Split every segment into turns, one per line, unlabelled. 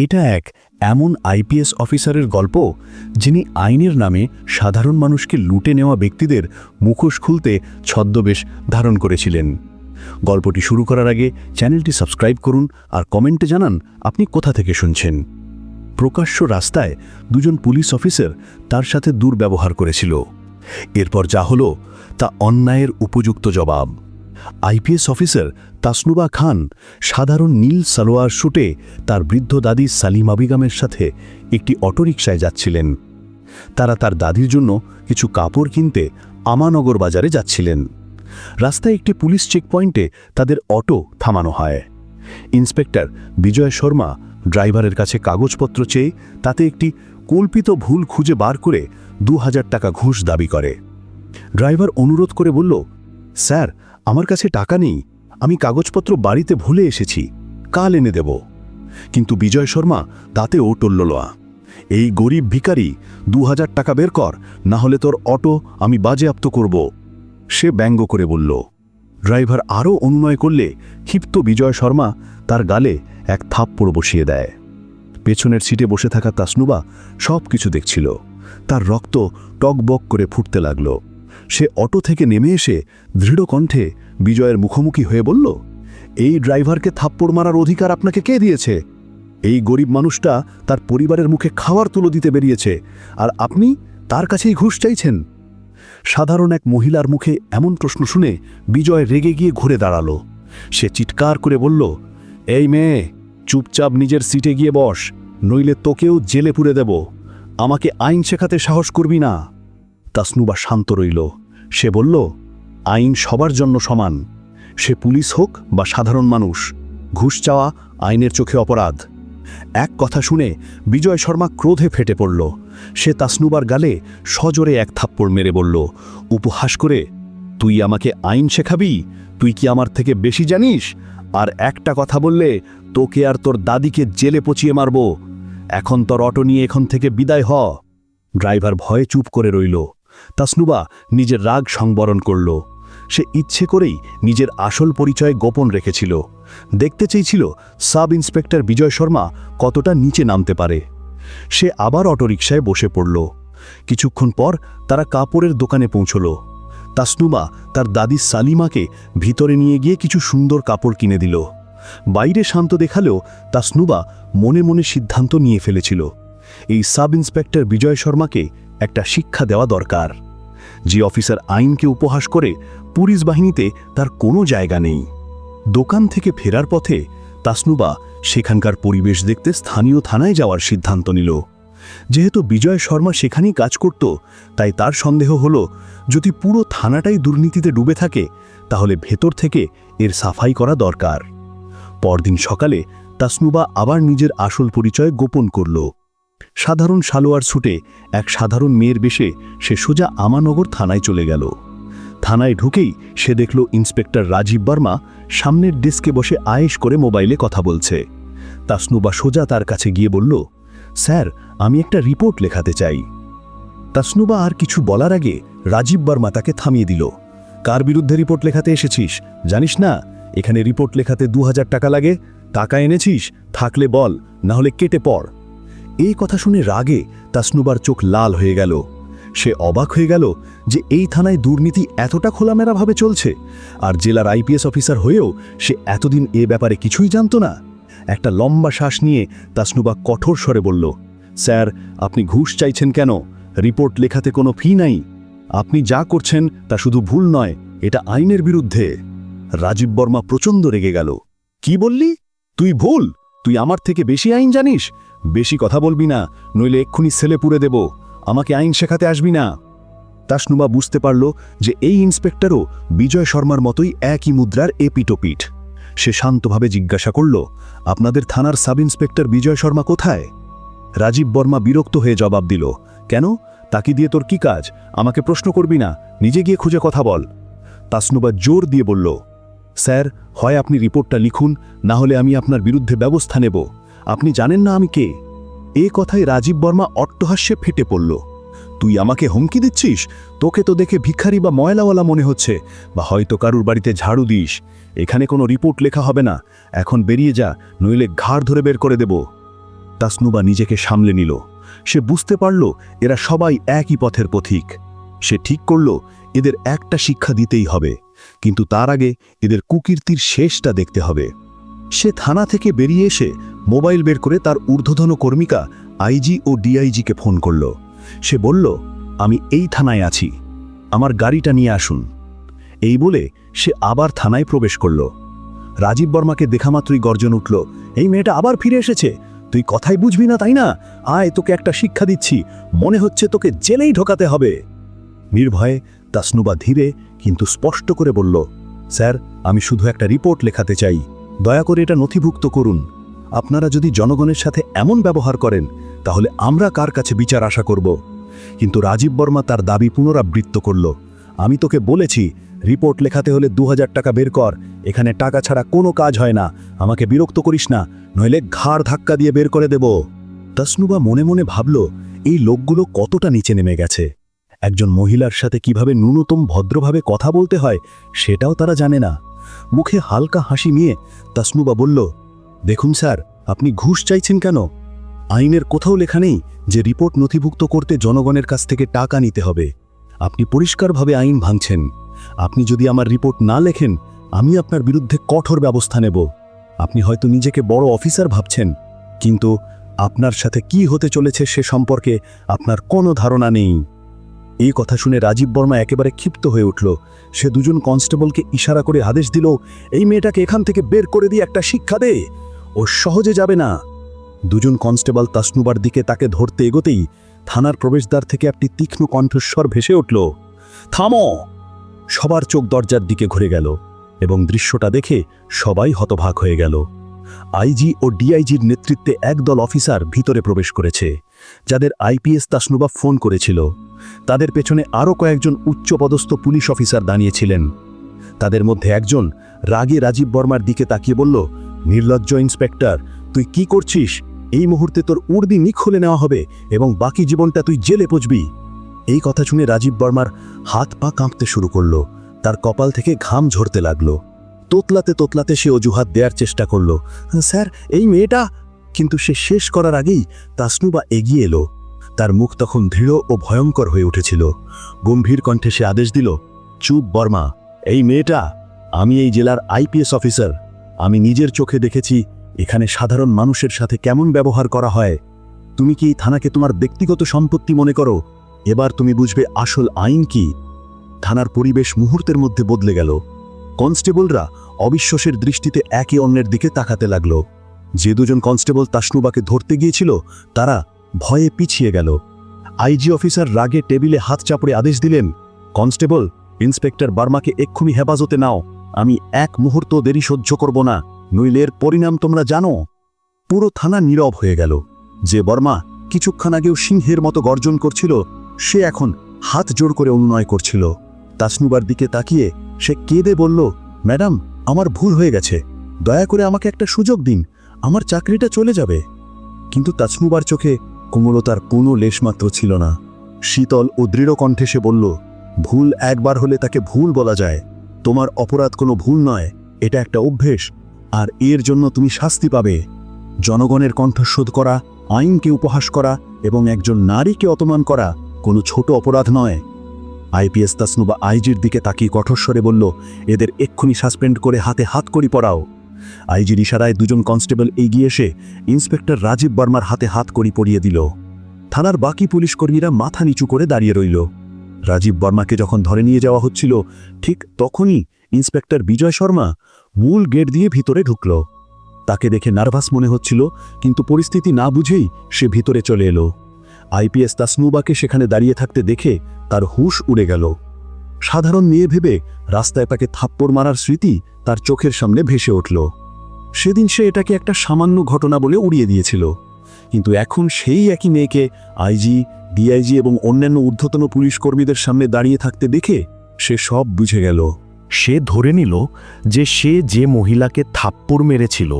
এটা এক এমন আইপিএস অফিসারের গল্প যিনি আইনের নামে সাধারণ মানুষকে লুটে নেওয়া ব্যক্তিদের মুখোশ খুলতে ছদ্মবেশ ধারণ করেছিলেন। গল্পটি শুরু করার আগে চ্যানেলটি সাবস্ক্রাইব করুন আর কমেন্টে জানান আপনি কোথা থেকে শুনছেন। প্রকাশ্য রাস্তায় দুজন পুলিশ অফিসার তার সাথে দুর্ব্যবহার করেছিল। এরপর যা হলো তা অন্যায়ের উপযুক্ত জবাব। আইপিএস অফিসার তাসনুবা খান, সাধারণ নীল সালোয়ার শুটে তার বৃদ্ধ দাদি সালিমা বেগমের সাথে একটি অটোরিকশায় যাচ্ছিলেন। তারা তার দাদির জন্য কিছু কাপড় কিনতে আমানগর বাজারে যাচ্ছিলেন। রাস্তায় একটি পুলিশ চেকপয়েন্টে তাদের অটো থামানো হয়। ইন্সপেক্টর বিজয় শর্মা ড্রাইভারের কাছে কাগজপত্র চেয়ে তাতে একটি কল্পিত ভুল খুঁজে বার করে দু হাজার টাকা ঘুষ দাবি করে। ড্রাইভার অনুরোধ করে বলল, স্যার আমার কাছে টাকা নেই, আমি কাগজপত্র বাড়িতে ভুলে এসেছি, কাল এনে দেব। কিন্তু বিজয় শর্মা তাতেও টল্ললোয়া এই গরিব ভিখারি দু টাকা বের কর, না হলে তোর অটো আমি বাজেয়াপ্ত করব। সে ব্যঙ্গ করে বলল। ড্রাইভার আরও অনুনয় করলে ক্ষিপ্ত বিজয় শর্মা তার গালে এক থাপ্পড় বসিয়ে দেয়। পেছনের সিটে বসে থাকা তাসনুবা সব কিছু দেখছিল, তার রক্ত টকবক করে ফুটতে লাগল। সে অটো থেকে নেমে এসে দৃঢ় কণ্ঠে বিজয়ের মুখোমুখি হয়ে বলল, এই ড্রাইভারকে থাপ্পড় মারার অধিকার আপনাকে কে দিয়েছে? এই গরিব মানুষটা তার পরিবারের মুখে খাওয়ার তুলো দিতে বেরিয়েছে, আর আপনি তার কাছেই ঘুষ চাইছেন? সাধারণ এক মহিলার মুখে এমন প্রশ্ন শুনে বিজয় রেগে গিয়ে ঘুরে দাঁড়াল। সে চিৎকার করে বলল, এই মেয়ে, চুপচাপ নিজের সিটে গিয়ে বস, নইলে তোকেও জেলে পুরে দেব। আমাকে আইন শেখাতে সাহস করবি না। তাসনুবা শান্ত রইল। সে বলল, আইন সবার জন্য সমান। সে পুলিশ হোক বা সাধারণ মানুষ, ঘুষ চাওয়া আইনের চোখে অপরাধ। এক কথা শুনে বিজয় শর্মা ক্রোধে ফেটে পড়ল। সে তাসনুবার গালে সজোরে এক থাপ্পড় মেরে বলল, উপহাস করে, তুই আমাকে আইন শেখাবি? তুই কি আমার থেকে বেশি জানিস? আর একটা কথা বললে তোকে আর তোর দাদিকে জেলে পচিয়ে মারব। এখন তোর অটো নিয়ে এখন থেকে বিদায় হ ড্রাইভার ভয়ে চুপ করে রইল। তাসনুবা নিজের রাগ সংবরণ করল। সে ইচ্ছে করেই নিজের আসল পরিচয় গোপন রেখেছিল। দেখতে চেয়েছিল সাব ইন্সপেক্টর বিজয় শর্মা কতটা নিচে নামতে পারে। সে আবার অটোরিকশায় বসে পড়ল। কিছুক্ষণ পর তারা কাপড়ের দোকানে পৌঁছল। তাসনুবা তার দাদি সালিমাকে ভিতরে নিয়ে গিয়ে কিছু সুন্দর কাপড় কিনে দিল। বাইরে শান্ত দেখালেও তাসনুবা মনে মনে সিদ্ধান্ত নিয়ে ফেলেছিল। এই সাব ইন্সপেক্টর বিজয় শর্মাকে একটা শিক্ষা দেওয়া দরকার। যে অফিসার আইনকে উপহাস করে পুলিশ বাহিনীতে তার কোনো জায়গা নেই। দোকান থেকে ফেরার পথে তাসনুবা সেখানকার পরিবেশ দেখতে স্থানীয় থানায় যাওয়ার সিদ্ধান্ত নিল। যেহেতু বিজয় শর্মা সেখানেই কাজ করত, তাই তার সন্দেহ হল, যদি পুরো থানাটাই দুর্নীতিতে ডুবে থাকে, তাহলে ভেতর থেকে এর সাফাই করা দরকার। পরদিন সকালে তাসনুবা আবার নিজের আসল পরিচয় গোপন করল। সাধারণ সালোয়ার ছুটে এক সাধারণ মেয়ের বেশে সে সোজা আমানগর থানায় চলে গেল। থানায় ঢুকেই সে দেখল ইন্সপেক্টর রাজীব বর্মা সামনের ডেস্কে বসে আয়েশ করে মোবাইলে কথা বলছে। তাসনুবা সোজা তার কাছে গিয়ে বলল, স্যার, আমি একটা রিপোর্ট লেখাতে চাই। তাসনুবা আর কিছু বলার আগে রাজীব বর্মা তাকে থামিয়ে দিল। কার বিরুদ্ধে রিপোর্ট লেখাতে এসেছিস? জানিস না? এখানে রিপোর্ট লেখাতে দু হাজার টাকা লাগে। টাকা এনেছিস? থাকলে বল, না হলে কেটে পড়। এই কথা শুনে রাগে তাসনুবার চোখ লাল হয়ে গেল। সে অবাক হয়ে গেল যে এই থানায় দুর্নীতি এতটা খোলামেলাভাবে চলছে, আর জেলার আইপিএস অফিসার হয়েও সে এতদিন এ ব্যাপারে কিছুই জানত না। একটা লম্বা শ্বাস নিয়ে তাসনুবা কঠোর স্বরে বলল, স্যার, আপনি ঘুষ চাইছেন কেন? রিপোর্ট লেখাতে কোনো ফি নাই। আপনি যা করছেন তা শুধু ভুল নয়, এটা আইনের বিরুদ্ধে। রাজীব বর্মা প্রচণ্ড রেগে গেল, কি বললি? তুই ভুল! তুই আমার থেকে বেশি আইন জানিস? বেশি কথা বলবি না, নইলে এক্ষুনি ছেলে পুড়ে দেব। আমাকে আইন শেখাতে আসবি না। তাসনুবা বুঝতে পারল যে এই ইন্সপেক্টরও বিজয় শর্মার মতোই একই মুদ্রার এপিটোপিট। সে শান্তভাবে জিজ্ঞাসা করল, আপনাদের থানার সাব ইন্সপেক্টর বিজয় শর্মা কোথায়? রাজীব বর্মা বিরক্ত হয়ে জবাব দিল, কেন? তাকে দিয়ে তোর কি কাজ? আমাকে প্রশ্ন করবি না, নিজে গিয়ে খুঁজে কথা বল। তাসনুবা জোর দিয়ে বলল, স্যার, হয় আপনি রিপোর্টটা লিখুন, না হলে আমি আপনার বিরুদ্ধে ব্যবস্থা নেব। আপনি জানেন না আমি কে? এ কথায় রাজীব বর্মা অট্টহাস্যে ফেটে পড়ল। তুই আমাকে হুমকি দিচ্ছিস? তোকে তো দেখে ভিখারি বা ময়লাওয়ালা মনে হচ্ছে। বা হয়তো কারুর বাড়িতে ঝাড়ু দিস। এখানে কোনো রিপোর্ট লেখা হবে না। এখন বেরিয়ে যা, নইলে ঘাড় ধরে বের করে দেব। তাসনুবা নিজেকে সামলে নিল। সে বুঝতে পারল, এরা সবাই একই পথের পথিক। সে ঠিক করল, এদের একটা শিক্ষা দিতেই হবে। কিন্তু তার আগে এদের কুকীর্তির শেষটা দেখতে হবে। সে থানা থেকে বেরিয়ে এসে মোবাইল বের করে তার ঊর্ধ্বধন কর্মিকা আইজি ও ডিআইজিকে ফোন করল। সে বলল, আমি এই থানায় আছি। আমার গাড়িটা নিয়ে আসুন। এই বলে সে আবার থানায় প্রবেশ করল। রাজীব বর্মাকে দেখামাত্রই গর্জন উঠল, এই মেয়েটা আবার ফিরে এসেছে। তুই কথাই বুঝবি না, তাই না? আয়, তোকে একটা শিক্ষা দিচ্ছি। মনে হচ্ছে তোকে জেলেই ঢোকাতে হবে। নির্ভয়ে তাসনুবা ধীরে কিন্তু স্পষ্ট করে বলল, স্যার, আমি শুধু একটা রিপোর্ট লেখাতে চাই। দয়া করে এটা নথিভুক্ত করুন। আপনারা যদি জনগণের সাথে এমন ব্যবহার করেন, তাহলে আমরা কার কাছে বিচার আশা করব? কিন্তু রাজীব বর্মা তার দাবি পুনরাবৃত্ত করল। আমি তোকে বলেছি, রিপোর্ট লেখাতে হলে দু হাজার টাকা বের কর। এখানে টাকা ছাড়া কোনো কাজ হয় না। আমাকে বিরক্ত করিস না, নইলে ঘাড় ধাক্কা দিয়ে বের করে দেব। তসনুবা মনে মনে ভাবল, এই লোকগুলো কতটা নিচে নেমে গেছে? একজন মহিলার সাথে কীভাবে ন্যূনতম ভদ্রভাবে কথা বলতে হয়, সেটাও তারা জানে না। মুখে হালকা হাসি নিয়ে তাসনুবা বলল দেখুন স্যার, আপনি ঘুষ চাইছেন কেন? আইনের কোথাও লেখা নেই যে রিপোর্ট নথিভুক্ত করতে জনগণের কাছ থেকে টাকা নিতে হবে। আপনি পরিষ্কারভাবে আইন ভাঙছেন। আপনি যদি আমার রিপোর্ট না লেখেন, আমি আপনার বিরুদ্ধে কঠোর ব্যবস্থা নেব। আপনি হয়তো নিজেকে বড় অফিসার ভাবছেন, কিন্তু আপনার সাথে কি হতে চলেছে সে সম্পর্কে আপনার কোনো ধারণা নেই। এই কথা শুনে রাজীব বর্মা একেবারে ক্ষিপ্ত হয়ে উঠল। সে দুজন কনস্টেবলকে ইশারা করে আদেশ দিল, এই মেয়েটাকে এখান থেকে বের করে দিয়ে একটা শিক্ষা দে। ও সহজে যাবে না। দুজন কনস্টেবল তাসনুবার দিকে তাকে ধরতে এগোতেই থানার প্রবেশদ্বার থেকে একটি তীক্ষ্ণ কণ্ঠস্বর ভেসে উঠল, থামো! সবার চোখ দরজার দিকে ঘুরে গেল এবং দৃশ্যটা দেখে সবাই হতভাগ হয়ে গেল। আইজি ও ডিআইজির নেতৃত্বে একদল অফিসার ভিতরে প্রবেশ করেছে, যাদের আইপিএস তাসনুবা ফোন করেছিল। তাদের পেছনে আরও কয়েকজন উচ্চপদস্থ পুলিশ অফিসার দাঁড়িয়েছিলেন। তাদের মধ্যে একজন রাগে রাজীব বর্মার দিকে তাকিয়ে বলল নির্লজ্জ ইন্সপেক্টর, তুই কি করছিস? এই মুহূর্তে তোর উর্দি নিক খুলে নেওয়া হবে এবং বাকি জীবনটা তুই জেলে পচবি। এই কথা শুনে রাজীব বর্মার হাত পা কাঁপতে শুরু করল, তার কপাল থেকে ঘাম ঝরতে লাগল। তোতলাতে তোতলাতে সে অজুহাত দেওয়ার চেষ্টা করল, স্যার, এই মেয়েটা? কিন্তু সে শেষ করার আগেই তাসনুবা এগিয়ে এলো। তার মুখ তখন দৃঢ় ও ভয়ঙ্কর হয়ে উঠেছিল। গম্ভীর কণ্ঠে সে আদেশ দিল, চুপ বর্মা, এই মেয়েটা, আমি এই জেলার আইপিএস অফিসার আমি নিজের চোখে দেখেছি এখানে সাধারণ মানুষের সাথে কেমন ব্যবহার করা হয়। তুমি কি এই থানাকে তোমার ব্যক্তিগত সম্পত্তি মনে করো? এবার তুমি বুঝবে আসল আইন কি। থানার পরিবেশ মুহূর্তের মধ্যে বদলে গেল। কনস্টেবলরা অবিশ্বাসের দৃষ্টিতে একে অন্যের দিকে তাকাতে লাগল। যে দুজন কনস্টেবল তাসনুবাকে ধরতে গিয়েছিল, তারা ভয়ে পিছিয়ে গেল। আইজি অফিসার রাগে টেবিলে হাত চাপড়ে আদেশ দিলেন, কনস্টেবল, ইন্সপেক্টর বার্মাকে এক্ষুনি হেফাজতে নাও। আমি এক মুহূর্ত দেরি সহ্য করব না নইলের পরিণাম তোমরা জানো। পুরো থানা নীরব হয়ে গেল। যে বর্মা কিছুক্ষণ আগেও সিংহের মতো গর্জন করছিল, সে এখন হাত জোড় করে অনুনয় করছিল। তাসনুবার দিকে তাকিয়ে সে কেঁদে বলল, ম্যাডাম, আমার ভুল হয়ে গেছে। দয়া করে আমাকে একটা সুযোগ দিন, আমার চাকরিটা চলে যাবে। কিন্তু তাসনুবার চোখে কোমলতার কোনো লেশমাত্র ছিল না। শীতল ও দৃঢ় কণ্ঠে সে বলল, ভুল একবার হলে তাকে ভুল বলা যায়। তোমার অপরাধ কোনো ভুল নয়, এটা একটা অভ্যেস, আর এর জন্য তুমি শাস্তি পাবে। জনগণের কণ্ঠশোধ করা, আইনকে উপহাস করা এবং একজন নারীকে অপমান করা কোনো ছোট অপরাধ নয়। আইপিএস তাসনুবা আইজির দিকে তাকিয়ে কঠোরস্বরে বলল, এদের এক্ষুনি সাসপেন্ড করে হাতে হাত করি পড়াও। আইজির ইশারায় দুজন কনস্টেবল এগিয়ে এসে ইন্সপেক্টর রাজীব বর্মার হাতে হাত করি পরিয়ে দিল। থানার বাকি পুলিশ কর্মীরা মাথা নিচু করে দাঁড়িয়ে রইল। রাজীব বর্মাকে যখন ধরে নিয়ে যাওয়া হচ্ছিল, ঠিক তখনই ইন্সপেক্টর বিজয় শর্মা মূল গেট দিয়ে ভিতরে ঢুকল। তাকে দেখে নার্ভাস মনে হচ্ছিল, কিন্তু পরিস্থিতি না বুঝেই সে ভিতরে চলে এলো। আইপিএস তাসনুবাকে সেখানে দাঁড়িয়ে থাকতে দেখে তার হুশ উড়ে গেল। সাধারণ মেয়ে ভেবে রাস্তায় তাকে থাপ্পড় মারার স্মৃতি তার চোখের সামনে ভেসে উঠল। সেদিন সে এটাকে একটা সামান্য ঘটনা বলে উড়িয়ে দিয়েছিল। কিন্তু এখন সেই একই মেয়েকে আইজি ডিআইজি এবং অন্যান্য ঊর্ধ্বতন পুলিশ কর্মীদের সামনে দাঁড়িয়ে থাকতে দেখে সে সব বুঝে গেল।
সে ধরে নিল যে সে যে মহিলাকে থাপ্পড় মেরেছিল,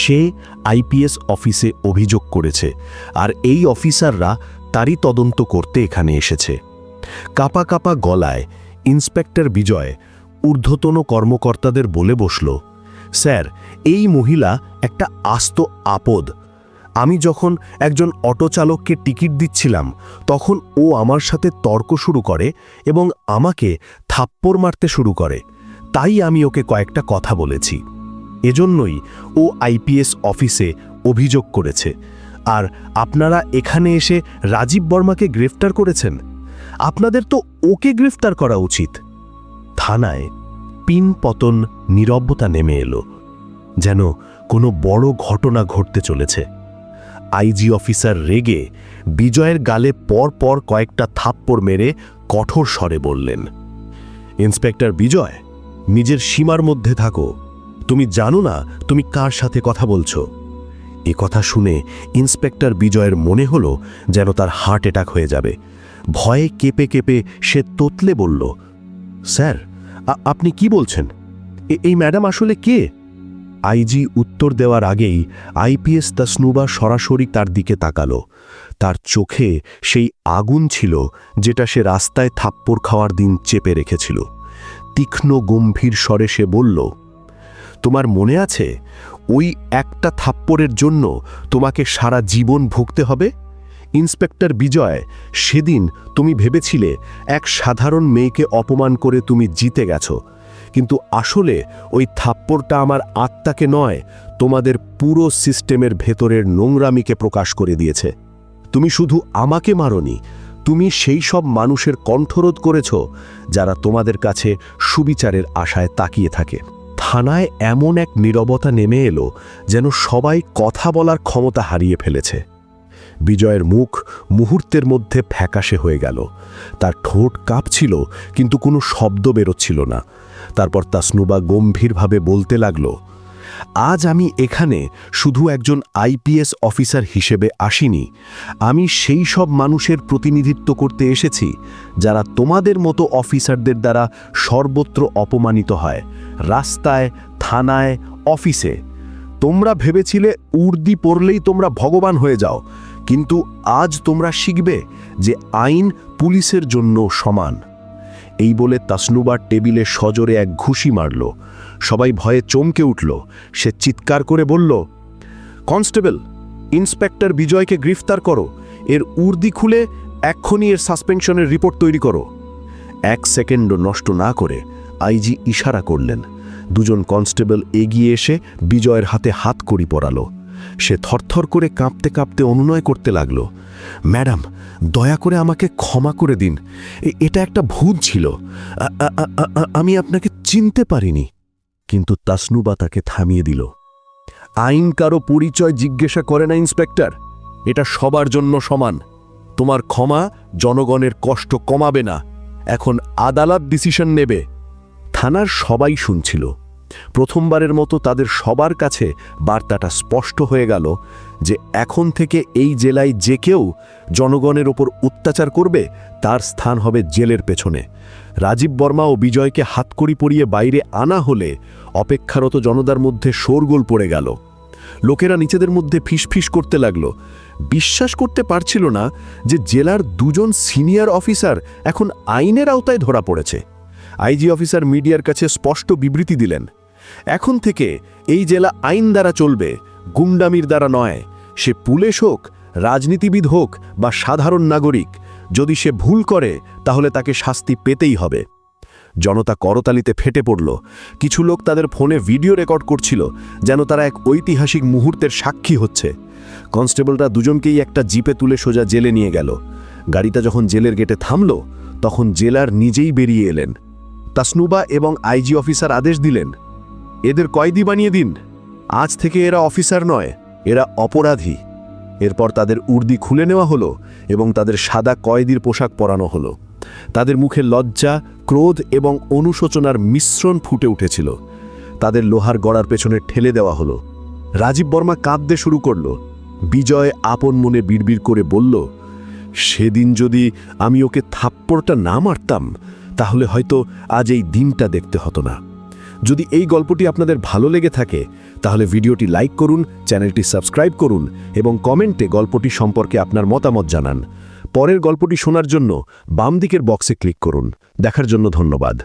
সে আইপিএস অফিসে অভিযোগ করেছে আর এই অফিসাররা তারই তদন্ত করতে এখানে এসেছে। কাপা কাপা গলায় ইন্সপেক্টর বিজয় ঊর্ধ্বতন কর্মকর্তাদের বলে বসল, স্যার, এই মহিলা একটা আস্ত আপদ আমি যখন একজন অটো চালককে টিকিট দিচ্ছিলাম, তখন ও আমার সাথে তর্ক শুরু করে এবং আমাকে থাপ্পড় মারতে শুরু করে। তাই আমি ওকে কয়েকটা কথা বলেছি। এজন্যই ও আইপিএস অফিসে অভিযোগ করেছে। আর আপনারা এখানে এসে রাজীব বর্মাকে গ্রেফতার করেছেন? আপনাদের তো ওকে গ্রেফতার করা উচিত। থানায় পিন পতন নীরবতা নেমে এলো। যেন কোনো বড় ঘটনা ঘটতে চলেছে। আইজি অফিসার রেগে বিজয়ের গালে পর পর কয়েকটা থাপ্পড় মেরে কঠোর স্বরে বললেন, ইন্সপেক্টর বিজয়, নিজের সীমার মধ্যে থাকো। তুমি জানো না তুমি কার সাথে কথা বলছো। এ কথা শুনে ইন্সপেক্টর বিজয়ের মনে হলো যেন তার হার্ট অ্যাটাক হয়ে যাবে। ভয়ে কেঁপে কেঁপে সে তোতলে বলল, স্যার আপনি কি বলছেন? এই ম্যাডাম আসলে কে? আইজি উত্তর দেওয়ার আগেই আইপিএস তাসনুবা সরাসরি তার দিকে তাকালো। তার চোখে সেই আগুন ছিল যেটা সে রাস্তায় থাপ্পড় খাওয়ার দিন চেপে রেখেছিল। তীক্ষ্ণ গম্ভীর স্বরে সে বলল, তোমার মনে আছে ওই একটা থাপ্পড়ের জন্য তোমাকে সারা জীবন ভুগতে হবে? ইন্সপেক্টর বিজয়, সেদিন তুমি ভেবেছিলে এক সাধারণ মেয়েকে অপমান করে তুমি জিতে গেছো। কিন্তু আসলে ওই থাপ্পড়টা আমার আত্মাকে নয়, তোমাদের পুরো সিস্টেমের ভেতরের নোংরামিকে প্রকাশ করে দিয়েছে। তুমি শুধু আমাকে মারনি, তুমি সেই সব মানুষের কণ্ঠরোধ করেছ, যারা তোমাদের কাছে সুবিচারের আশায় তাকিয়ে থাকে। থানায় এমন এক নীরবতা নেমে এলো, যেন সবাই কথা বলার ক্ষমতা হারিয়ে ফেলেছে। বিজয়ের মুখ মুহূর্তের মধ্যে ফ্যাকাশে হয়ে গেল। তার ঠোঁট কাঁপছিল, কিন্তু কোনো শব্দ বেরোচ্ছিল না। তারপর তাসনুবা গম্ভীরভাবে বলতে লাগল, আজ আমি এখানে শুধু একজন আইপিএস অফিসার হিসেবে আসিনি। আমি সেই সব মানুষের প্রতিনিধিত্ব করতে এসেছি, যারা তোমাদের মতো অফিসারদের দ্বারা সর্বত্র অপমানিত হয়, রাস্তায়, থানায়, অফিসে। তোমরা ভেবেছিলে উর্দি পড়লেই তোমরা ভগবান হয়ে যাও, কিন্তু আজ তোমরা শিখবে যে আইন পুলিশের জন্য সমান। এই বলে তাসনুবার টেবিলে সজোরে এক ঘুষি মারল। সবাই ভয়ে চমকে উঠল। সে চিৎকার করে বলল, কনস্টেবল, ইন্সপেক্টর বিজয়কে গ্রেফতার করো। এর উর্দি খুলে এক্ষুনি এর সাসপেনশনের রিপোর্ট তৈরি করো। এক সেকেন্ডও নষ্ট না করে আইজি ইশারা করলেন। দুজন কনস্টেবল এগিয়ে এসে বিজয়ের হাতে হাত করি পরালো। সে থরথর করে কাঁপতে কাঁপতে অনুনয় করতে লাগল। ম্যাডাম, দয়া করে আমাকে ক্ষমা করে দিন। এটা একটা ভূত ছিল। আমি আপনাকে চিনতে পারিনি। কিন্তু তাসনুবা তাকে থামিয়ে দিল। আইন কারও পরিচয় জিজ্ঞাসা করে না, ইন্সপেক্টর। এটা সবার জন্য সমান। তোমার ক্ষমা জনগণের কষ্ট কমাবে না। এখন আদালত ডিসিশন নেবে। থানার সবাই শুনছিল। প্রথমবারের মতো তাদের সবার কাছে বার্তাটা স্পষ্ট হয়ে গেল যে এখন থেকে এই জেলায় যে কেউ জনগণের ওপর অত্যাচার করবে, তার স্থান হবে জেলের পেছনে। রাজীব বর্মা ও বিজয়কে হাতকড়ি পরিয়ে বাইরে আনা হলে অপেক্ষারত জনতার মধ্যে শোরগোল পড়ে গেল। লোকেরা নিজেদের মধ্যে ফিসফিস করতে লাগল। বিশ্বাস করতে পারছিল না যে জেলার দুজন সিনিয়র অফিসার এখন আইনের আওতায় ধরা পড়েছে। আইজি অফিসার মিডিয়ার কাছে স্পষ্ট বিবৃতি দিলেন। এখন থেকে এই জেলা আইন দ্বারা চলবে, গুন্ডামির দ্বারা নয়। সে পুলিশ হোক, রাজনীতিবিদ হোক বা সাধারণ নাগরিক, যদি সে ভুল করে, তাহলে তাকে শাস্তি পেতেই হবে। জনতা করতালিতে ফেটে পড়ল। কিছু লোক তাদের ফোনে ভিডিও রেকর্ড করছিল, যেন তারা এক ঐতিহাসিক মুহূর্তের সাক্ষী হচ্ছে। কনস্টেবলরা দুজনকেই একটা জিপে তুলে সোজা জেলে নিয়ে গেল। গাড়িটা যখন জেলের গেটে থামল, তখন জেলার নিজেই বেরিয়ে এলেন। তাসনুবা এবং আইজি অফিসার আদেশ দিলেন এদের কয়েদি বানিয়ে দিন। আজ থেকে এরা অফিসার নয়, এরা অপরাধী। এরপর তাদের উর্দি খুলে নেওয়া হলো এবং তাদের সাদা কয়েদির পোশাক পরানো হলো। তাদের মুখে লজ্জা, ক্রোধ এবং অনুশোচনার মিশ্রণ ফুটে উঠেছিল। তাদের লোহার গড়ার পেছনে ঠেলে দেওয়া হলো। রাজীব বর্মা কাঁদতে শুরু করল। বিজয় আপন মনে বিড়বিড় করে বলল, সেদিন যদি আমি ওকে থাপ্পড়টা না মারতাম, তাহলে হয়তো আজ এই দিনটা দেখতে হতো না। যদি এই গল্পটি আপনাদের ভালো লেগে থাকে, তাহলে ভিডিওটি লাইক করুন, চ্যানেলটি সাবস্ক্রাইব করুন এবং কমেন্টে গল্পটি সম্পর্কে আপনার মতামত জানান। পরের গল্পটি শোনার জন্য বাম দিকের বক্সে ক্লিক করুন। দেখার জন্য ধন্যবাদ।